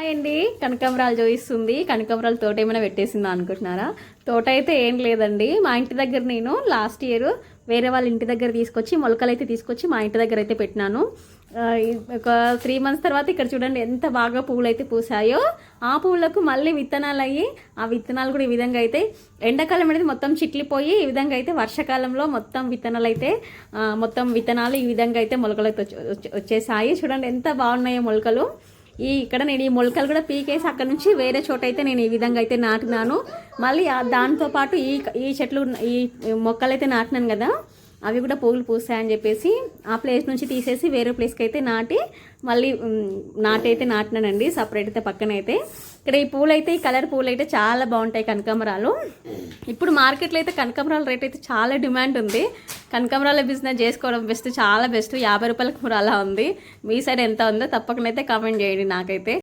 Hi అండి. కనకాంబరాలు చూపిస్తుంది కనకాంబరాలు తోట ఏమైనా పెట్టేసిందా అనుకుంటున్నారా? తోట అయితే ఏం లేదండి. మా ఇంటి దగ్గర నేను లాస్ట్ ఇయర్ వేరే వాళ్ళ ఇంటి దగ్గర తీసుకొచ్చి మొలకలు అయితే తీసుకొచ్చి మా ఇంటి దగ్గర అయితే పెట్టినాను. ఒక త్రీ మంత్స్ తర్వాత ఇక్కడ చూడండి ఎంత బాగా పువ్వులు అయితే పూసాయో. ఆ పువ్వులకు మళ్ళీ విత్తనాలు అయ్యి ఆ విత్తనాలు కూడా ఈ విధంగా అయితే ఎండాకాలం అనేది మొత్తం చిట్లిపోయి ఈ విధంగా అయితే వర్షాకాలంలో మొత్తం విత్తనాలు అయితే మొత్తం విత్తనాలు ఈ విధంగా అయితే మొలకలు వచ్చేసాయి. చూడండి ఎంత బాగున్నాయో మొలకలు. ఈ ఇక్కడ నేను ఈ మొలకలు కూడా పీకేసి అక్కడ నుంచి వేరే చోట అయితే నేను ఈ విధంగా అయితే నాటినాను. మళ్ళీ దాంతోపాటు దాంతో పాటు ఈ ఈ చెట్లు ఈ మొక్కలు అయితే నాటినాను కదా. అవి కూడా పువ్వులు పూస్తాయని చెప్పేసి ఆ ప్లేస్ నుంచి తీసేసి వేరే ప్లేస్కి అయితే నాటి మళ్ళీ నాటైతే నాటినానండి సపరేట్ అయితే పక్కన అయితే ఇక్కడ ఈ పూలు అయితే ఈ కలర్ పూలు అయితే చాలా బాగుంటాయి కనకాంబరాలు. ఇప్పుడు మార్కెట్లో అయితే కనకాంబరాల రేట్ అయితే చాలా డిమాండ్ ఉంది. కనకాంబరాల బిజినెస్ చేసుకోవడం బెస్ట్ చాలా బెస్ట్ యాభై రూపాయలకు కూర అలా ఉంది. మీ సైడ్ ఎంత ఉందో తప్పకుండా అయితే కామెంట్ చేయండి నాకైతే.